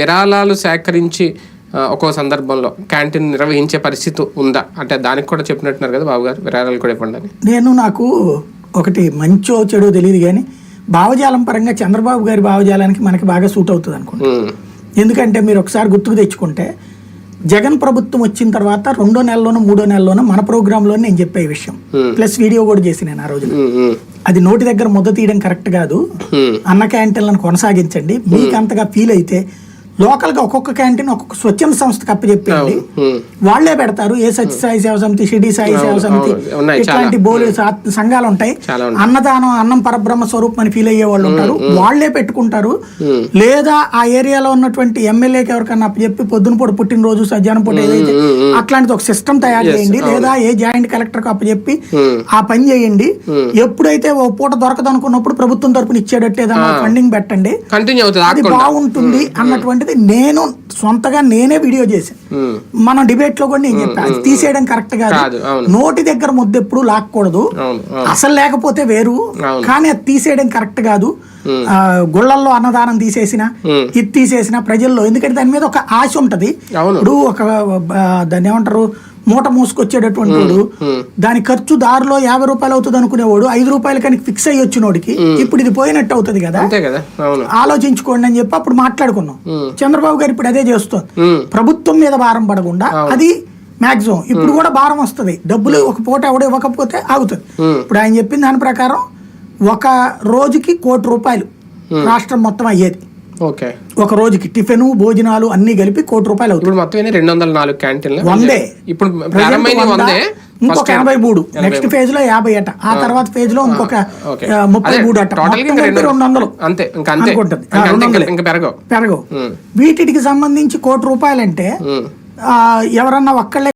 విరాళాలు సేకరించి ఒక్కో సందర్భంలో క్యాంటీన్ నిర్వహించే పరిస్థితి ఉందా? అంటే దానికి కూడా చెప్పినట్టున్నారు కదా బాబు గారు విరాళాలు కూడా ఇవ్వండి నేను నాకు ఒకటి మంచో చెడో తెలియదు కానీ భావజాలం పరంగా చంద్రబాబు గారి భావజాలానికి మనకి బాగా సూట్ అవుతుంది అనుకోండి. ఎందుకంటే మీరు ఒకసారి గుర్తుకు తెచ్చుకుంటే జగన్ ప్రభుత్వం వచ్చిన తర్వాత రెండో నెలలోనో మూడో నెలలోనో మన ప్రోగ్రాంలో నేను చెప్పే విషయం. ప్లస్ వీడియో కూడా చేసి నేను ఆ రోజు అది నోటి దగ్గర ముద్ద తీయడం కరెక్ట్ కాదు. అన్న క్యాంటీన్లను కొనసాగించండి. మీకు అంతగా ఫీల్ అయితే లోకల్గా ఒక్కొక్క క్యాంటీన్ ఒక్కొక్క స్వచ్ఛంద సంస్థకు అప్పచెప్పండి ఉమ్, వాళ్ళే పెడతారు. ఏ సత్య సాయి సేవ సమితి షిడి సాయి సేవ సమితి ఇట్లాంటి బోలు సంఘాలు ఉంటాయి. అన్నదానం అన్నం పరబ్రహ్మ స్వరూపం అని ఫీల్ అయ్యే వాళ్ళు ఉంటారు. వాళ్ళే పెట్టుకుంటారు. లేదా ఆ ఏరియాలో ఉన్నటువంటి ఎమ్మెల్యేకి ఎవరికన్నా చెప్పి పొద్దున పూట పుట్టినరోజు సజ్జానం పూట ఏదైతే అట్లాంటిది ఒక సిస్టమ్ తయారు చేయండి. లేదా ఏ జాయింట్ కలెక్టర్కు అప్పచెప్పి ఆ పని చేయండి. ఎప్పుడైతే ఓ పూట దొరకదు అనుకున్నప్పుడు ప్రభుత్వం తరపున ఇచ్చేటట్టు ఏదైనా ఫండింగ్ పెట్టండి. అది బాగుంటుంది అన్నటువంటిది నేను సొంతగా నేనే వీడియో చేశాను మనం డిబేట్లో కూడా నేను చెప్పాను తీసేయడం కరెక్ట్ కాదు. నోటి దగ్గర ముద్ద ఎప్పుడు లాక్కూడదు. అసలు లేకపోతే వేరు. కానీ అది తీసేయడం కరెక్ట్ కాదు. గుళ్ళల్లో అన్నదానం తీసేసిన. ఇది తీసేసిన ప్రజల్లో ఎందుకంటే దాని మీద ఒక ఆశ ఉంటది. ఇప్పుడు ఒక దాన్ని ఏమంటారు? మూట మూసుకొచ్చేటటువంటి వాడు దాని ఖర్చు దారిలో యాభై రూపాయలు అవుతుంది అనుకునేవాడు ఐదు రూపాయలు కానీ ఫిక్స్ అయ్యి వచ్చినోడికి ఇప్పుడు ఇది పోయినట్టు అవుతుంది కదా? ఆలోచించుకోండి అని చెప్పి అప్పుడు మాట్లాడుకున్నాం. చంద్రబాబు గారు ఇప్పుడు అదే చేస్తుంది. ప్రభుత్వం మీద భారం పడకుండా అది మాక్సిమం. ఇప్పుడు కూడా భారం వస్తుంది. డబ్బులు ఒక పూట ఎవడు ఇవ్వకపోతే ఆగుతుంది. ఇప్పుడు ఆయన చెప్పిన దాని ప్రకారం ఒక రోజుకి కోటి రూపాయలు రాష్ట్రం మొత్తం అయ్యేది. ఓకే. ఒక రోజుకి టిఫిన్ భోజనాలు అన్ని కలిపి కోటి రూపాయలు అవుతుంది ఇప్పుడు మొత్తం రెండు వందల నాలుగు క్యాంటీన్లు? వందే. ఇప్పుడు వంద, ఇంకొక ఎనభై మూడు. నెక్స్ట్ ఫేజ్లో యాభై అట. ఆ తర్వాత ఫేజ్లో ఇంకొక ముప్పై మూడు అట. రెండు వందలు అంతే అనుకుంటది. రెండు వందలే. పెరగవు. వీటికి సంబంధించి కోటి రూపాయలంటే ఎవరన్నా ఒక్కళ్ళే